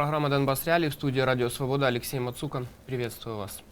Программа «Донбасс Реалии» в студии «Радио Свобода». Алексей Мацукан. Приветствую вас.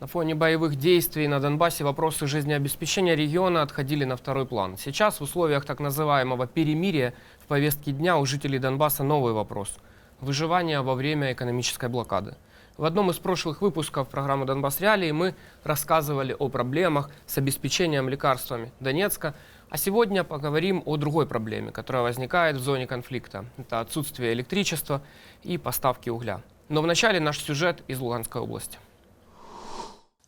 На фоне боевых действий на Донбассе вопросы жизнеобеспечения региона отходили на второй план. Сейчас в условиях так называемого перемирия в повестке дня у жителей Донбасса новый вопрос – выживание во время экономической блокады. В одном из прошлых выпусков программы «Донбасс Реалии» мы рассказывали о проблемах с обеспечением лекарствами Донецка, а сегодня поговорим о другой проблеме, которая возникает в зоне конфликта. Это отсутствие электричества и поставки угля. Но вначале наш сюжет из Луганской области.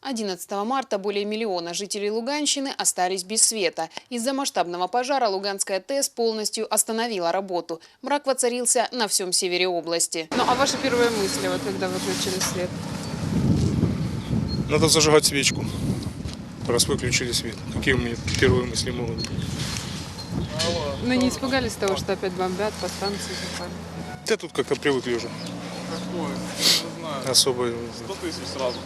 11 марта более миллиона жителей Луганщины остались без света. Из-за масштабного пожара Луганская ТЭС полностью остановила работу. Мрак воцарился на всем севере области. Ну, а ваши первые мысли, вот когда выключили свет? Надо зажигать свечку, раз выключили свет. Какие у меня первые мысли могут быть? Ну, не испугались того, что опять бомбят по станции? Да тут как-то привыкли уже. Какое? Не знаю. Особо 100 тысяч сразу.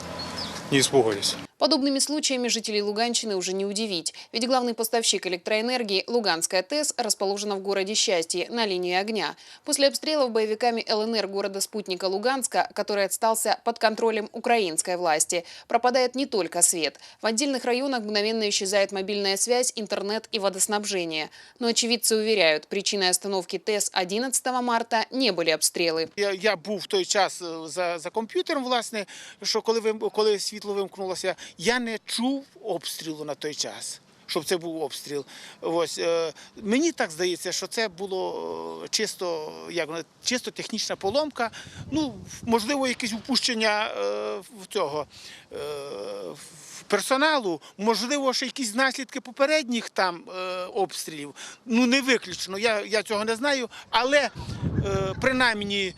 не испугались. Подобными случаями жителей Луганщины уже не удивить. Ведь главный поставщик электроэнергии Луганская ТЭС расположена в городе Счастье на линии огня. После обстрелов боевиками ЛНР города-спутника Луганска, который отстался под контролем украинской власти, пропадает не только свет. В отдельных районах мгновенно исчезает мобильная связь, интернет и водоснабжение. Но очевидцы уверяют, причиной остановки ТЭС 11 марта не были обстрелы. Я, я був в той час е, за, за комп'ютером, власне, що коли, коли світло вимкнулося, я не чув обстрілу на той час. Щоб це був обстріл. Ось е, мені так здається, що це було е, чисто, як чисто технічна поломка. Ну, можливо, якесь упущення е, цього е, персоналу, можливо, ще якісь наслідки попередніх там е, обстрілів. Ну, не виключно, я, я цього не знаю, але е, принаймні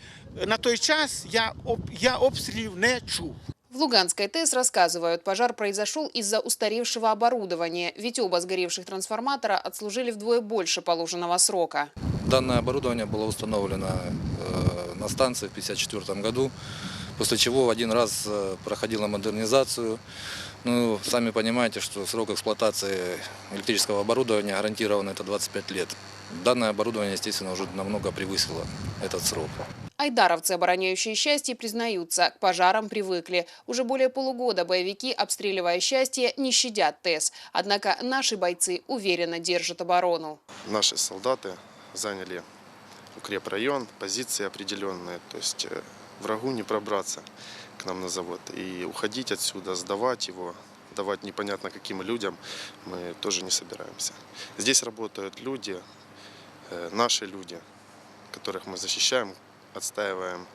на той час я, я обстрілів не чув. В Луганской ТЭС рассказывают, пожар произошел из-за устаревшего оборудования, ведь оба сгоревших трансформатора отслужили вдвое больше положенного срока. Данное оборудование было установлено э, на станции в 1954 году, после чего один раз э, проходила модернизацию. Ну, сами понимаете, что срок эксплуатации электрического оборудования гарантирован это 25 лет. Данное оборудование, естественно, уже намного превысило этот срок. Айдаровцы, обороняющие счастье, признаются, к пожарам привыкли. Уже более полугода боевики, обстреливая счастье, не щадят ТЭС. Однако наши бойцы уверенно держат оборону. наши солдаты заняли укрепрайон, позиции определенные, то есть э, врагу не пробраться к нам на завод. И уходить отсюда, сдавать его, давать непонятно каким людям мы тоже не собираемся. Здесь работают люди, э, наши люди, которых мы защищаем, отстаиваем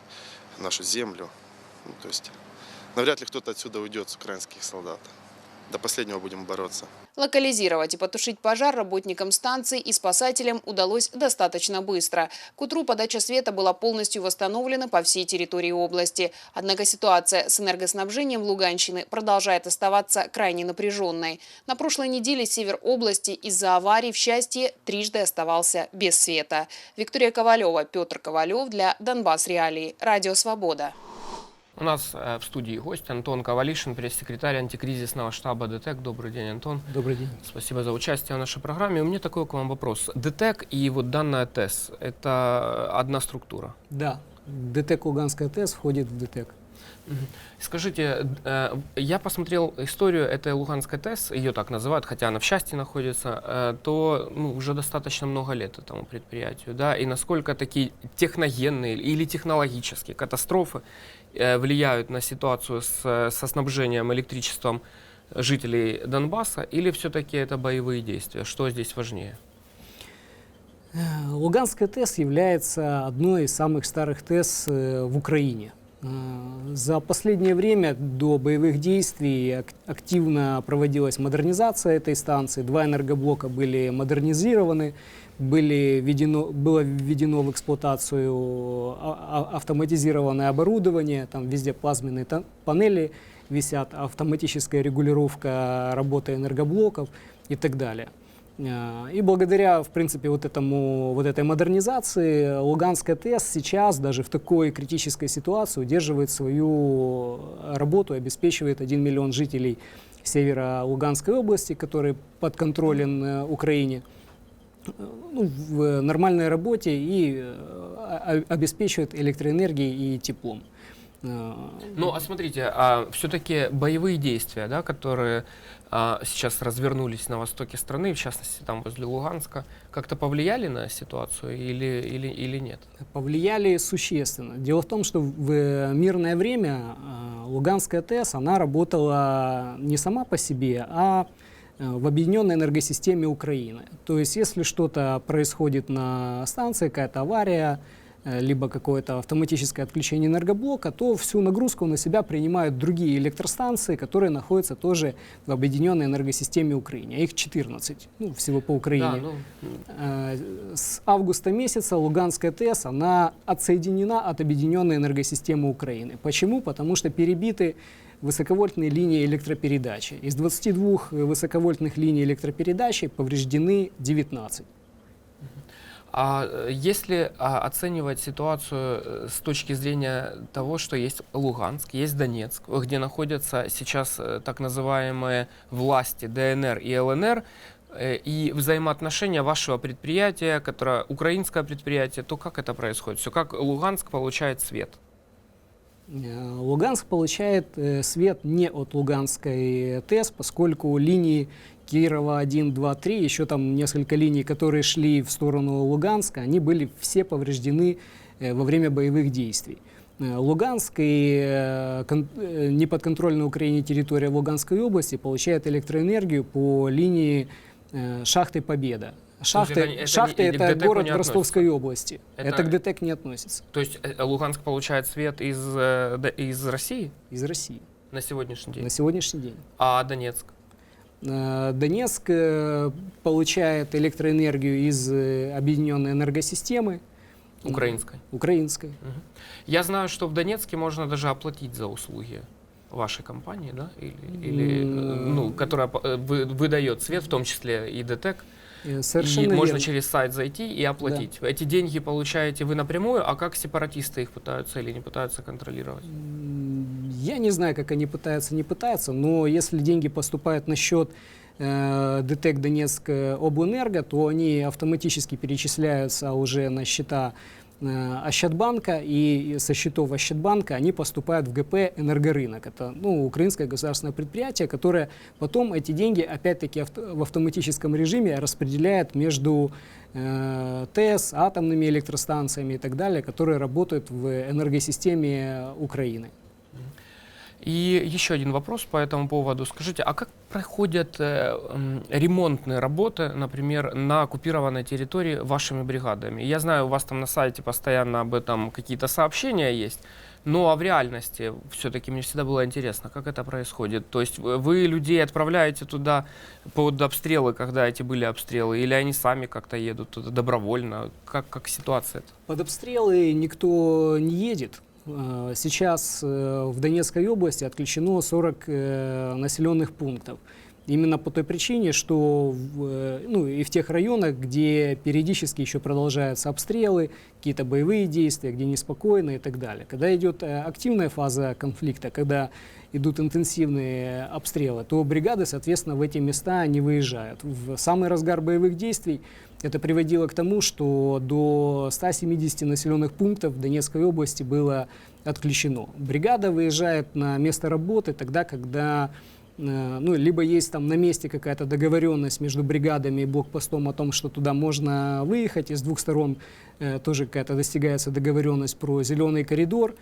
нашу землю. Ну, то есть навряд ли кто-то отсюда уйдет с украинских солдат. До последнего будем бороться. Локализировать и потушить пожар работникам станции и спасателям удалось достаточно быстро. К утру подача света была полностью восстановлена по всей территории области. Однако ситуация с энергоснабжением Луганщины продолжает оставаться крайне напряженной. На прошлой неделе север области из-за аварий в счастье трижды оставался без света. Виктория Ковалева, Петр Ковалев для Донбасс Реалии. Радио «Свобода». У нас э, в студии гость Антон Ковалишин, пресс-секретарь антикризисного штаба ДТЭК. Добрый день, Антон. Добрый день. Спасибо за участие в нашей программе. У меня такой к вам вопрос. ДТЭК и вот данная ТЭС – это одна структура? Да, ДТЭК Луганская ТЭС входит в ДТЭК. Скажите, э, я посмотрел историю этой Луганской ТЭС, ее так называют, хотя она в счастье находится, э, то ну, уже достаточно много лет этому предприятию, да, и насколько такие техногенные или технологические катастрофы э, влияют на ситуацию с, со снабжением электричеством жителей Донбасса, или все-таки это боевые действия? Что здесь важнее? Луганская ТЭС является одной из самых старых ТЭС в Украине. Э, За последнее время до боевых действий ак- активно проводилась модернизация этой станции. Два энергоблока были модернизированы, были введено, было введено в эксплуатацию а- а- автоматизированное оборудование, там везде плазменные панели висят, автоматическая регулировка работы энергоблоков и так далее. Э, И благодаря, в принципе, вот, этому, вот этой модернизации Луганская ТЭС сейчас даже в такой критической ситуации удерживает свою работу, обеспечивает 1 миллион жителей севера Луганской области, который подконтролен э, Украине, э, ну, в нормальной работе и обеспечивают электроэнергией и теплом. Э, Ну, а смотрите, а все-таки боевые действия, да, которые а, сейчас развернулись на востоке страны, в частности, там возле Луганска, как-то повлияли на ситуацию или, или, или нет? повлияли существенно. Дело в том, что в мирное время э, Луганская ТЭС, она работала не сама по себе, а э, в объединенной энергосистеме Украины. То есть, если что-то происходит на станции, какая-то авария, либо какое-то автоматическое отключение энергоблока, то всю нагрузку на себя принимают другие электростанции, которые находятся тоже в объединенной энергосистеме Украины. А Их 14, ну, всего по Украине. Да, ну, Э, С августа месяца Луганская ТЭС, она отсоединена от объединенной энергосистемы Украины. Почему? Потому что перебиты высоковольтные линии электропередачи. Из 22 высоковольтных линий электропередачи повреждены 19. А э, если а, оценивать ситуацию э, с точки зрения того, что есть Луганск, есть Донецк, где находятся сейчас э, так называемые власти ДНР и ЛНР, и взаимоотношения вашего предприятия, которое украинское предприятие, то как это происходит? Все как Луганск получает свет? Луганск получает свет не от Луганской ТЭС, поскольку линии Кирова 1, 2, 3, еще там несколько линий, которые шли в сторону Луганска, они были все повреждены э, во время боевых действий. Э, Луганск и э, кон- неподконтрольная Украине территория Луганской области получает электроэнергию по линии шахты Победа. Шахты, это это шахты это ДТЭКу город в Ростовской области. Это- Это, к ДТЭК не относится. То есть Луганск получает свет из, из России Из России на сегодняшний день, на сегодняшний день. а Донецк? Э, Донецк э, получает электроэнергию из э, объединенной энергосистемы Украинской. украинской. Я знаю, что в Донецке можно даже оплатить за услуги вашей компании, да, или, или, ну, которая выдает свет, в том числе и ДТЭК, Э, и Совершенно можно верно. через сайт зайти и оплатить. Эти деньги получаете вы напрямую, а как сепаратисты их пытаются или не пытаются контролировать? Я не знаю, как они пытаются, не пытаются, но если деньги поступают на счет э, ДТЭК Донецк э, Облэнерго, то они автоматически перечисляются уже на счета Ощадбанка, и со счетов Ощадбанка они поступают в ГП «Энергорынок». Это ну, украинское государственное предприятие, которое потом эти деньги, опять-таки, в автоматическом режиме распределяет между э, ТЭС, атомными электростанциями и так далее, которые работают в энергосистеме Украины. И еще один вопрос по этому поводу. Скажите, а как проходят э, ремонтные работы, например, на оккупированной территории вашими бригадами? Я знаю, у вас там на сайте постоянно об этом какие-то сообщения есть, ну а в реальности все-таки мне всегда было интересно, как это происходит. То есть вы людей отправляете туда под обстрелы, когда эти были обстрелы, или они сами как-то едут туда добровольно? Как, как ситуация? Под обстрелы никто не едет. Э, Сейчас э, в Донецкой области отключено 40 э, населенных пунктов. Именно по той причине, что в, э, ну, и в тех районах, где периодически еще продолжаются обстрелы, какие-то боевые действия, где неспокойно и так далее. Когда идет э, активная фаза конфликта, когда идут интенсивные обстрелы, то бригады, соответственно, в эти места не выезжают. В самый разгар боевых действий это приводило к тому, что до 170 населенных пунктов в Донецкой области было отключено. Бригада выезжает на место работы тогда, когда ну, либо есть там на месте какая-то договоренность между бригадами и блокпостом о том, что туда можно выехать, и с двух сторон э, тоже какая-то достигается договоренность про зеленый коридор,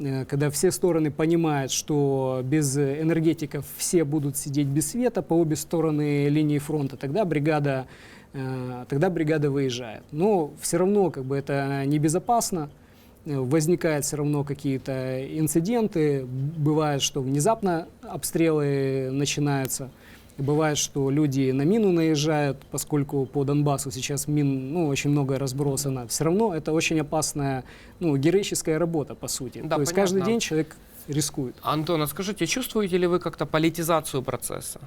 э, когда все стороны понимают, что без энергетиков все будут сидеть без света по обе стороны линии фронта, тогда бригада, э, тогда бригада выезжает. Но все равно как бы это небезопасно, э, возникают все равно какие-то инциденты, бывает, что внезапно обстрелы начинаются, бывает, что люди на мину наезжают, поскольку по Донбассу сейчас мин ну, очень много разбросано. Все равно это очень опасная, ну, героическая работа, по сути. Да, То есть понятно. каждый день человек рискует. Антон, а скажите, чувствуете ли вы как-то политизацию процесса?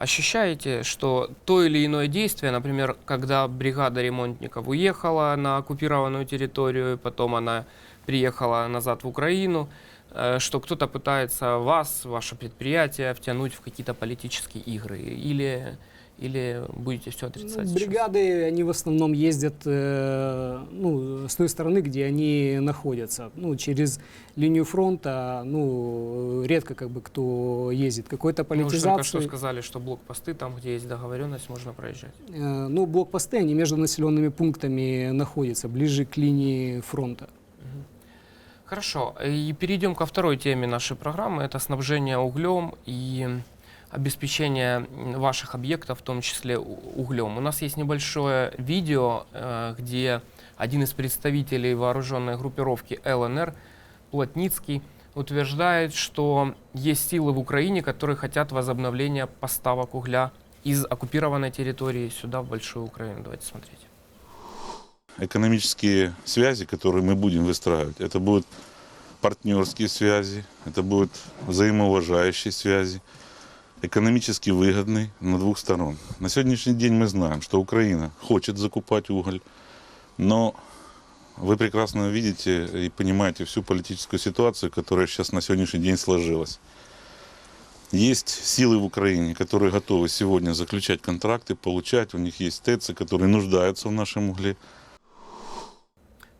Ощущаете, что то или иное действие, например, когда бригада ремонтников уехала на оккупированную территорию, потом она приехала назад в Украину, э, что кто-то пытается вас, ваше предприятие втянуть в какие-то политические игры? Или, или будете все Ну, отрицать? сейчас? бригады, они в основном ездят э, ну, с той стороны, где они находятся. Ну, через линию фронта, ну, редко как бы кто ездит. Какой-то Ну, вы же только что политизации. сказали, что блокпосты, там, где есть договоренность, можно проезжать. Э, Ну, блокпосты, они между населенными пунктами находятся, ближе к линии фронта. Хорошо, и перейдем ко второй теме нашей программы. Это снабжение углем и обеспечение м, ваших объектов, в том числе углем. У нас есть небольшое видео, э, где один из представителей вооруженной группировки ЛНР, Плотницкий, утверждает, что есть силы в Украине, которые хотят возобновления поставок угля из оккупированной территории сюда, в Большую Украину. Давайте смотреть. экономические связи, которые мы будем выстраивать, это будут партнерские связи, это будут взаимоуважающие связи, экономически выгодные на двух сторон. На сегодняшний день мы знаем, что Украина хочет закупать уголь, но вы прекрасно видите и понимаете всю политическую ситуацию, которая сейчас на сегодняшний день сложилась. Есть силы в Украине, которые готовы сегодня заключать контракты, получать. У них есть ТЭЦы, которые нуждаются в нашем угле.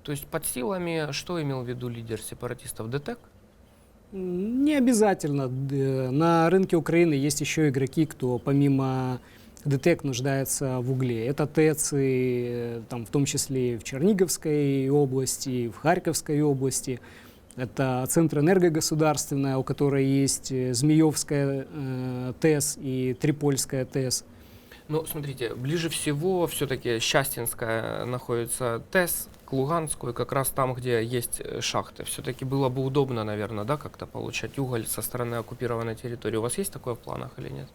То есть под силами, что имел в виду лидер сепаратистов? ДТЭК? Не обязательно. На рынке Украины есть еще игроки, кто помимо ДТЭК нуждается в угле. Это ТЭЦы, там, в том числе в Черниговской области, в Харьковской области. Это Центр энергогосударственная, у которой есть э, Змеевская э, ТЭС и Трипольская ТЭС. Ну, смотрите, ближе всего все-таки Счастинская находится ТЭС, к Луганску, и как раз там, где есть э, шахты. Все-таки было бы удобно, наверное, да, как-то получать уголь со стороны оккупированной территории. У вас есть такое в планах или нет?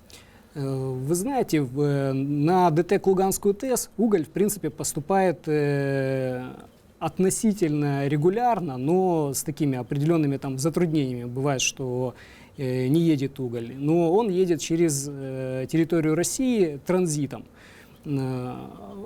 Э, Вы знаете, э, на ДТЭК Луганскую ТЭС уголь, в принципе, поступает относительно регулярно, но с такими определенными там затруднениями. Бывает, что не едет уголь, но он едет через территорию России транзитом. Э,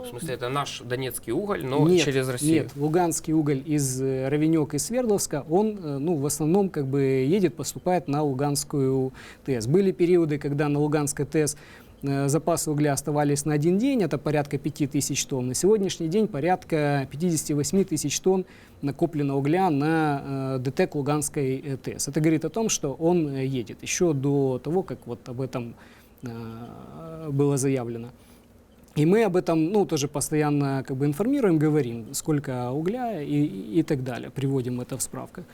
В смысле, это наш донецкий уголь, но нет, через Россию. Нет, луганский уголь из э, Равенек и Свердловска, он, э, ну, в основном, как бы, едет, поступает на Луганскую ТЭС. Были периоды, когда на Луганской ТЭС запасы угля оставались на один день, это порядка 5 тысяч тонн. На сегодняшний день порядка 58 тысяч тонн накоплено угля на ДТЭК Луганской ТЭС. Это говорит о том, что он едет еще до того, как вот об этом было заявлено. И мы об этом, ну, тоже постоянно как бы информируем, говорим, сколько угля и, и так далее, приводим это в справках.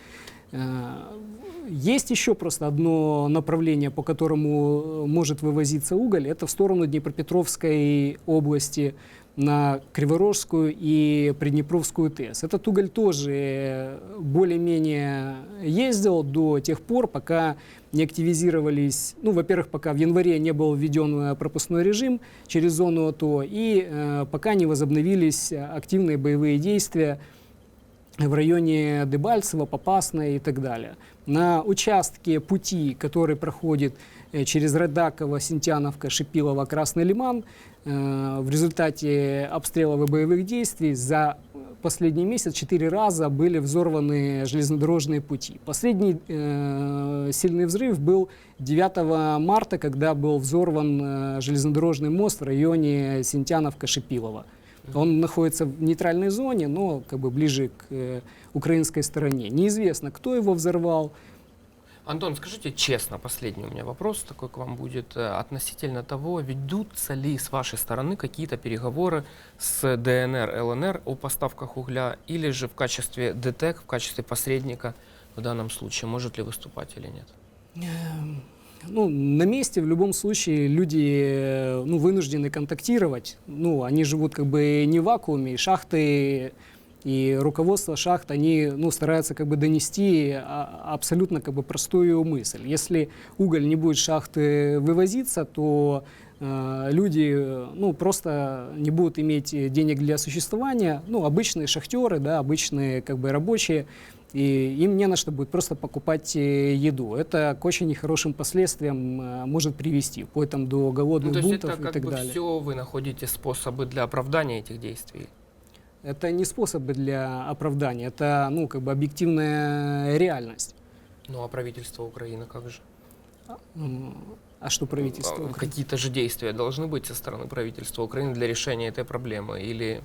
Э, Есть еще просто одно направление, по которому может вывозиться уголь, это в сторону Днепропетровской области на Криворожскую и Приднепровскую ТЭС. Этот уголь тоже более-менее ездил до тех пор, пока не активизировались, ну, во-первых, пока в январе не был введен э, пропускной режим через зону АТО, и э, пока не возобновились э, активные боевые действия в районе Дебальцево, Попасной и так далее. На участке пути, который проходит э, через Радаково, Синтяновка, Шипилово, Красный Лиман, э, в результате обстрелов и боевых действий за последний месяц четыре раза были взорваны железнодорожные пути. Последний э, сильный взрыв был 9 марта, когда был взорван э, железнодорожный мост в районе Синтяновка-Шипилово. Он находится в нейтральной зоне, но как бы ближе к э, украинской стороне. Неизвестно, кто его взорвал. Антон, скажите честно, последний у меня вопрос такой к вам будет э, относительно того, ведутся ли с вашей стороны какие-то переговоры с ДНР, ЛНР о поставках угля, или же в качестве ДТЭК, в качестве посредника в данном случае, может ли выступать или нет? Эм, Ну, на месте в любом случае люди э, ну, вынуждены контактировать. Ну, они живут как бы не в вакууме, шахты и руководство шахт, они ну, стараются как бы донести а, абсолютно как бы простую мысль. Если уголь не будет шахты вывозиться, то э, люди э, ну, просто не будут иметь денег для существования. Ну, обычные шахтеры, да, обычные как бы рабочие, и им не на что будет просто покупать э, еду. Это к очень нехорошим последствиям может привести, вплоть там до Ну, голодных то есть бунтов это и как так бы далее. все вы находите способы для оправдания этих действий. Это не способы для оправдания, это ну, как бы объективная реальность. Ну а правительство Украины как же? М, А что правительство? А, Украины? Какие-то же действия должны быть со стороны правительства Украины для решения этой проблемы? Или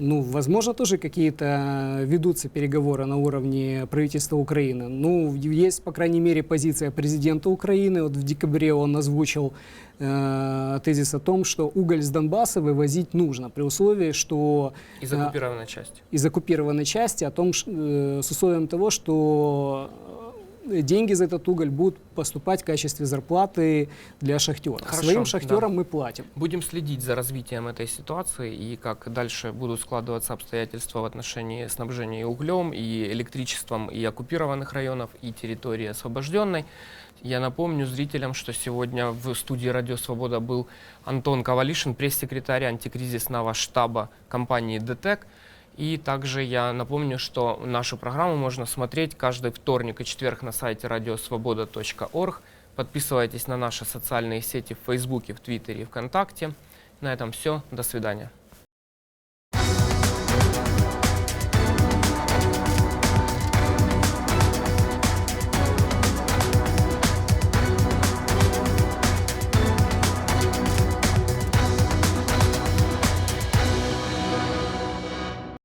Ну, возможно, тоже какие-то ведутся переговоры на уровне правительства Украины. Ну, есть, по крайней мере, позиция президента Украины. Вот в декабре он озвучил э, тезис о том, что уголь с Донбасса вывозить нужно, при условии, что Из э, оккупированной части. из оккупированной части, о том, э, с условием того, что деньги за этот уголь будут поступать в качестве зарплаты для шахтеров. Хорошо, Своим да. шахтерам мы платим. Будем следить за развитием этой ситуации и как дальше будут складываться обстоятельства в отношении снабжения углем, и электричеством и оккупированных районов, и территории освобожденной. Я напомню зрителям, что сегодня в студии «Радио Свобода» был Антон Ковалишин, пресс-секретарь антикризисного штаба компании «ДТЭК». И также я напомню, что нашу программу можно смотреть каждый вторник и четверг на сайте радиосвобода.орг. Подписывайтесь на наши социальные сети в Фейсбуке, в Твиттере и ВКонтакте. На этом все. До свидания.